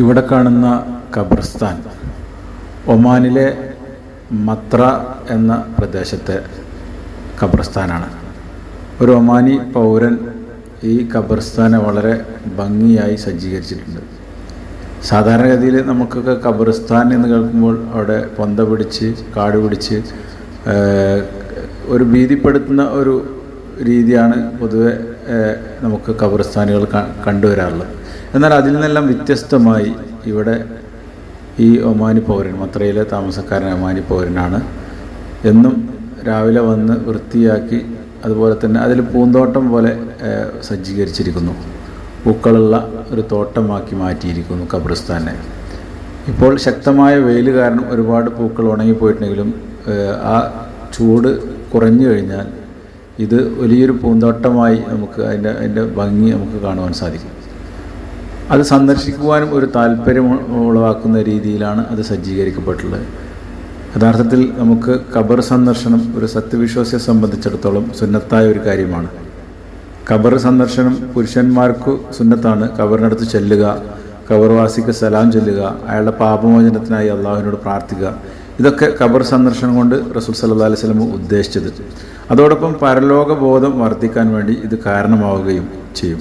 ഇവിടെ കാണുന്ന ഖബർസ്ഥാൻ ഒമാനിലെ മത്ര എന്ന പ്രദേശത്തെ ഖബർസ്ഥാനാണ് ഒരു ഒമാനി പൗരൻ ഈ ഖബർസ്ഥാനെ വളരെ ഭംഗിയായി സജ്ജീകരിച്ചിട്ടുണ്ട്. സാധാരണഗതിയിൽ നമുക്കൊക്കെ ഖബർസ്ഥാൻ എന്ന് കേൾക്കുമ്പോൾ അവിടെ പൊന്ത പിടിച്ച് കാട് പിടിച്ച് ഒരു ഭീതിപ്പെടുത്തുന്ന ഒരു രീതിയാണ് പൊതുവെ നമുക്ക് ഖബർസ്ഥാനുകൾ കണ്ടുവരാറുള്ളത്. എന്നാൽ അതിൽ നിന്നെല്ലാം വ്യത്യസ്തമായി ഇവിടെ ഈ ഒമാനി പൗരൻ മത്രയിലെ താമസക്കാരൻ ഒമാനി പൗരനാണ്. എന്നും രാവിലെ വന്ന് വൃത്തിയാക്കി അതുപോലെ തന്നെ അതിൽ പൂന്തോട്ടം പോലെ സജ്ജീകരിച്ചിരിക്കുന്നു. പൂക്കളുള്ള ഒരു തോട്ടമാക്കി മാറ്റിയിരിക്കുന്നു ഖബർസ്ഥാനെ ഇപ്പോൾ ശക്തമായ വെയിൽ കാരണം ഒരുപാട് പൂക്കൾ ഉണങ്ങിപ്പോയിട്ടുണ്ടെങ്കിലും ആ ചൂട് കുറഞ്ഞു കഴിഞ്ഞാൽ ഇത് വലിയൊരു പൂന്തോട്ടമായി നമുക്ക് അതിന്റെ അതിന്റെ ഭംഗി നമുക്ക് കാണുവാൻ സാധിക്കും. അത് സന്ദർശിക്കുവാനും ഒരു താല്പര്യം ഉളവാക്കുന്ന രീതിയിലാണ് അത് സജ്ജീകരിക്കപ്പെട്ടുള്ളത്. യഥാർത്ഥത്തിൽ നമുക്ക് ഖബർ സന്ദർശനം ഒരു സത്യവിശ്വാസിയെ സംബന്ധിച്ചിടത്തോളം സുന്നത്തായ ഒരു കാര്യമാണ്. ഖബർ സന്ദർശനം പുരുഷന്മാർക്ക് സുന്നത്താണ്. ഖബറിനടുത്ത് ചെല്ലുക ഖബർവാസിക്ക് സലാം ചൊല്ലുക അയാളുടെ പാപമോചനത്തിനായി അള്ളാഹുവിനോട് പ്രാർത്ഥിക്കുക ഇതൊക്കെ ഖബർ സന്ദർശനം കൊണ്ട് റസൂൽ സല്ലാ അലൈഹി സ്വലമു ഉദ്ദേശിച്ചത്. അതോടൊപ്പം പരലോക ബോധം വർദ്ധിക്കാൻ വേണ്ടി ഇത് കാരണമാവുകയും ചെയ്യും.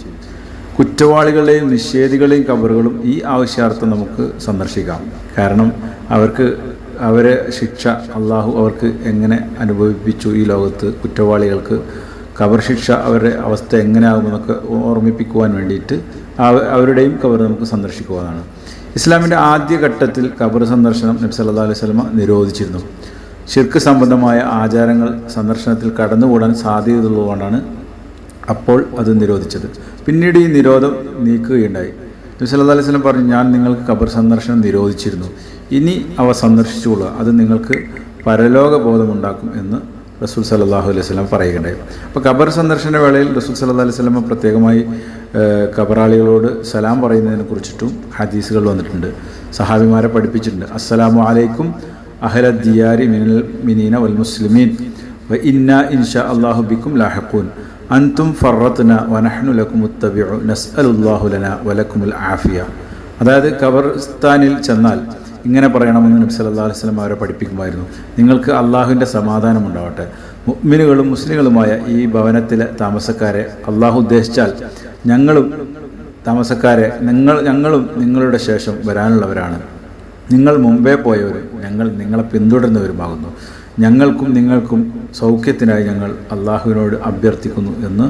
കുറ്റവാളികളെയും നിഷേധികളെയും കബറുകളും ഈ ആവശ്യാർത്ഥം നമുക്ക് സന്ദർശിക്കാം. കാരണം അവർക്ക് അവരെ ശിക്ഷ അള്ളാഹു അവർക്ക് എങ്ങനെ അനുഭവിപ്പിച്ചു ഈ ലോകത്ത്? കുറ്റവാളികൾക്ക് കബർ ശിക്ഷ അവരുടെ അവസ്ഥ എങ്ങനെയാകുമെന്നൊക്കെ ഓർമ്മിപ്പിക്കുവാൻ വേണ്ടിയിട്ട് അവ- അവരുടെയും കബർ നമുക്ക് സന്ദർശിക്കുവാനാണ്. ഇസ്ലാമിന്റെ ആദ്യഘട്ടത്തിൽ ഖബർ സന്ദർശനം നബി സല്ലാ അലൈഹി സ്വലമ നിരോധിച്ചിരുന്നു. ശിർക്ക് സംബന്ധമായ ആചാരങ്ങൾ സന്ദർശനത്തിൽ കടന്നുകൂടാൻ സാധ്യതയുള്ളതുകൊണ്ടാണ് അപ്പോൾ അത് നിരോധിച്ചത്. പിന്നീട് ഈ നിരോധം നീക്കുകയുണ്ടായി. നബി സല്ലാ അലൈഹി സ്വലം പറഞ്ഞു ഞാൻ നിങ്ങൾക്ക് ഖബർ സന്ദർശനം നിരോധിച്ചിരുന്നു. ഇനി അവ സന്ദർശിച്ചുകൊള്ളുക. അത് നിങ്ങൾക്ക് പരലോകബോധമുണ്ടാക്കും എന്ന് റസൂൽ സല്ലല്ലാഹു അലൈഹി വസല്ലം പറയുകയുണ്ടായി. അപ്പോൾ ഖബർ സന്ദർശന വേളയിൽ റസൂൽ സല്ലല്ലാഹു അലൈഹി വസല്ലം പ്രത്യേകമായി ഖബറാളികളോട് സലാം പറയുന്നതിനെ കുറിച്ചിട്ടും ഹദീസുകൾ വന്നിട്ടുണ്ട്. സഹാബിമാരെ പഠിപ്പിച്ചിട്ടുണ്ട്. അസ്സലാമു അലൈക്കും അഹല ദിയാരി മിനൽ മിനീന വൽ മുസ്ലിമീൻ. വ ഇന്ന ഇൻഷാ അള്ളാഹു ബിക്കും ലാഹക്കൂൻ അൻതും ഫറത്ന വനഹ്നു ലക്കും മുത്തബിഉ നസ്അലുല്ലാഹു ലന വലക്കുമുൽ ആഫിയ. അതായത് ഖബർസ്ഥാനിൽ ചെന്നാൽ ഇങ്ങനെ പറയണമെന്ന് നബി സല്ലല്ലാഹു അലൈഹി വസല്ലം അവരെ പഠിപ്പിക്കുമായിരുന്നു. നിങ്ങൾക്ക് അള്ളാഹുവിന്റെ സമാധാനം ഉണ്ടാവട്ടെ. മുഅ്മിനുകളും മുസ്ലിങ്ങളുമായ ഈ ഭവനത്തിലെ താമസക്കാരെ അള്ളാഹു ഉദ്ദേശിച്ചാൽ ഞങ്ങളും താമസക്കാരെ നിങ്ങൾ ഞങ്ങളും നിങ്ങളുടെ ശേഷം വരാനുള്ളവരാണ്. നിങ്ങൾ മുമ്പേ പോയവരും ഞങ്ങൾ നിങ്ങളെ പിന്തുടരുന്നവരുമാകുന്നു. ഞങ്ങൾക്കും നിങ്ങൾക്കും സൗഖ്യത്തിനായി ഞങ്ങൾ അള്ളാഹുവിനോട് അഭ്യർത്ഥിക്കുന്നു എന്ന്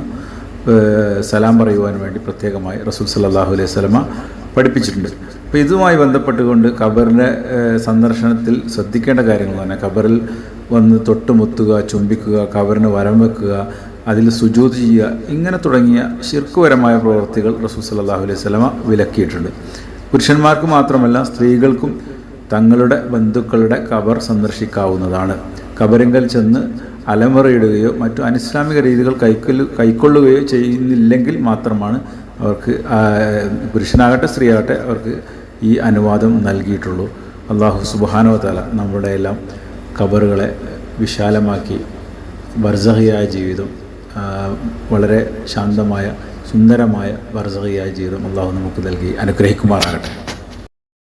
സലാം പറയുവാൻ വേണ്ടി പ്രത്യേകമായി റസൂൽ സല്ലാഹു അലൈഹി സ്വലമ പഠിപ്പിച്ചിട്ടുണ്ട്. അപ്പോൾ ഇതുമായി ബന്ധപ്പെട്ടുകൊണ്ട് ഖബറിന്റെ സന്ദർശനത്തിൽ ശ്രദ്ധിക്കേണ്ട കാര്യങ്ങൾ തന്നെ ഖബറിൽ വന്ന് തൊട്ടുമുത്തുക ചുംബിക്കുക ഖബറിന് വരം വെക്കുക അതിൽ സുജൂത് ചെയ്യുക ഇങ്ങനെ തുടങ്ങിയ ശിർക്കുപരമായ പ്രവൃത്തികൾ റസൂൽ സല്ലാഹു അലൈഹി സ്വലമ വിലക്കിയിട്ടുണ്ട്. പുരുഷന്മാർക്ക് മാത്രമല്ല സ്ത്രീകൾക്കും തങ്ങളുടെ ബന്ധുക്കളുടെ കബർ സന്ദർശിക്കാവുന്നതാണ്. കബറിങ്കൽ ചെന്ന് അലമുറയിടുകയോ മറ്റു അനിസ്ലാമിക രീതികൾ കൈക്കൊല്ലു കൈക്കൊള്ളുകയോ ചെയ്യുന്നില്ലെങ്കിൽ മാത്രമാണ് അവർക്ക് പുരുഷനാകട്ടെ സ്ത്രീയാകട്ടെ അവർക്ക് ഈ അനുവാദം നൽകിയിട്ടുള്ളൂ. അള്ളാഹു സുബാനോ തല നമ്മുടെ എല്ലാം കബറുകളെ വിശാലമാക്കി വർസഹിയായ ജീവിതം വളരെ ശാന്തമായ സുന്ദരമായ വർസഹിയായ ജീവിതം അള്ളാഹു നമുക്ക് നൽകി അനുഗ്രഹിക്കുമാറാകട്ടെ.